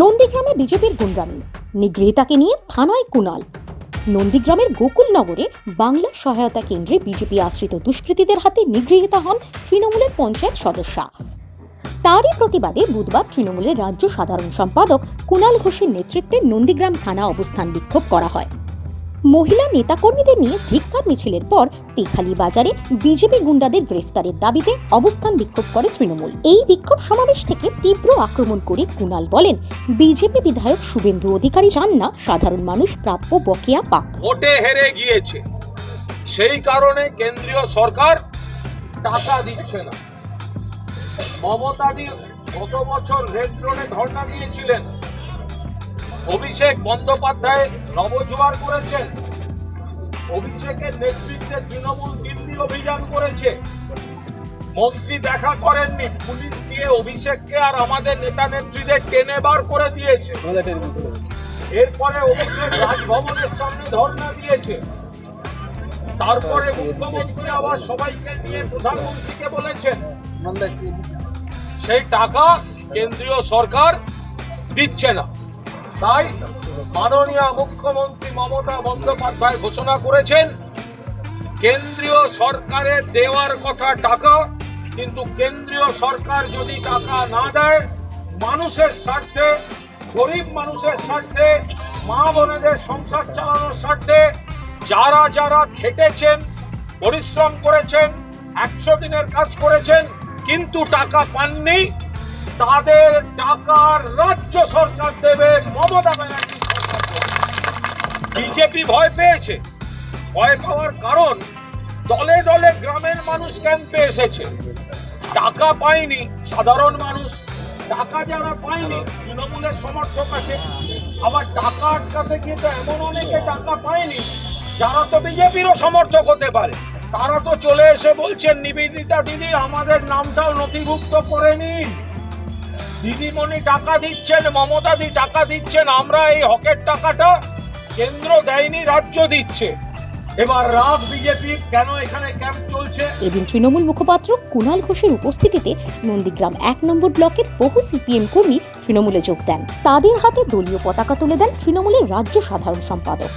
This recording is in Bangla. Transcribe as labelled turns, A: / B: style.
A: নন্দীগ্রামে বিজেপির গুন্ডামি। নিগৃহীতাকে নিয়ে থানায় কুনাল নন্দীগ্রামের গোকুলনগরে বাংলা সহায়তা কেন্দ্রে বিজেপি আশ্রিত দুষ্কৃতীদের হাতে নিগৃহীতা হন তৃণমূলের পঞ্চায়েত সদস্যা। তারই প্রতিবাদে বুধবার তৃণমূলের রাজ্য সাধারণ সম্পাদক কুণাল ঘোষের নেতৃত্বে নন্দীগ্রাম থানা অবস্থান বিক্ষোভ করা হয়। মহিলা নেতাকর্মীদের নিয়ে ধিক্কার মিছিলের পর তেখালি বাজারে বিজেপি গুন্ডাদের গ্রেফতারের দাবিতে অবস্থান বিক্ষোভ করে তৃণমূল। এই বিক্ষোভ সমাবেশ থেকে তীব্র আক্রমণ করে কুণাল বলেন, বিজেপি বিধায়ক শুভেন্দু অধিকারী চান না সাধারণ মানুষ প্রাপ্য বকেয়া পাক।
B: ভোটে হেরে গিয়েছে। সেই কারণে কেন্দ্রীয় সরকার টাকা দিচ্ছে না। মমতাদি গত বছর রেড রোডে ধর্ণা দিয়েছিলেন। অভিষেক বন্দ্যোপাধ্যায় নবজোয়ার করেছেন। অভিষেকের নেতৃত্বে তৃণমূল দিল্লি অভিযান করেছে। মন্ত্রী দেখা করেননি পুলিশ দিয়ে অভিষেককে আর আমাদের নেতা নেত্রীদের টেনে বার করে দিয়েছে। এরপরে অভিষেক রাজভবনের সামনে ধর্ণা দিয়েছে। তারপরে মুখ্যমন্ত্রী আবার সবাইকে নিয়ে প্রধানমন্ত্রীকে বলেছেন সেই টাকা কেন্দ্রীয় সরকার দিচ্ছে না। তাই মাননীয় মুখ্যমন্ত্রী মমতা বন্দ্যোপাধ্যায় ঘোষণা করেছেন, কেন্দ্রীয় সরকারের দেওয়ার কথা টাকা, কিন্তু কেন্দ্রীয় সরকার যদি টাকা না দেয়, মানুষের স্বার্থে, গরিব মানুষের স্বার্থে, মা বোনেদের সংসার চালানোর স্বার্থে যারা যারা খেটেছেন, পরিশ্রম করেছেন, একশো দিনের কাজ করেছেন, কিন্তু টাকা পাননি, তাদের টাকার রাজ্য সরকার দেবে বিজেপি ভয় পেয়েছে। ভয় পাওয়ার কারণ দলে দলে গ্রামের মানুষ ক্যাম্পে এসেছে। টাকা পায়নি সাধারণ মানুষ। টাকা যারা পায়নি, তৃণমূলের সমর্থক আছে। আবার টাকা আটকাতে গিয়ে তো এমন অনেকে টাকা পায়নি, যারা তো বিজেপিরও সমর্থক হতে পারে। তারা তো চলে এসে বলছেন, নিবেদিতা দিদি, আমাদের নামটাও নথিভুক্ত করে নিন দিদিমণি টাকা দিচ্ছেন মমতা দি টাকা দিচ্ছেন, আমরা এই হকের টাকাটা কেন্দ্র দেয়নি, রাজ্য দিচ্ছে। এবার রাগ বিজেপির কেন এখানে ক্যাম্প চলছে?
A: এদিন তৃণমূল মুখপাত্র কুণাল ঘোষের উপস্থিতিতে নন্দীগ্রাম এক নম্বর ব্লকের বহু সিপিএম কর্মী তৃণমূলে যোগ দেন। তাদের হাতে দলীয় পতাকা তুলে দেন তৃণমূলের রাজ্য সাধারণ সম্পাদক।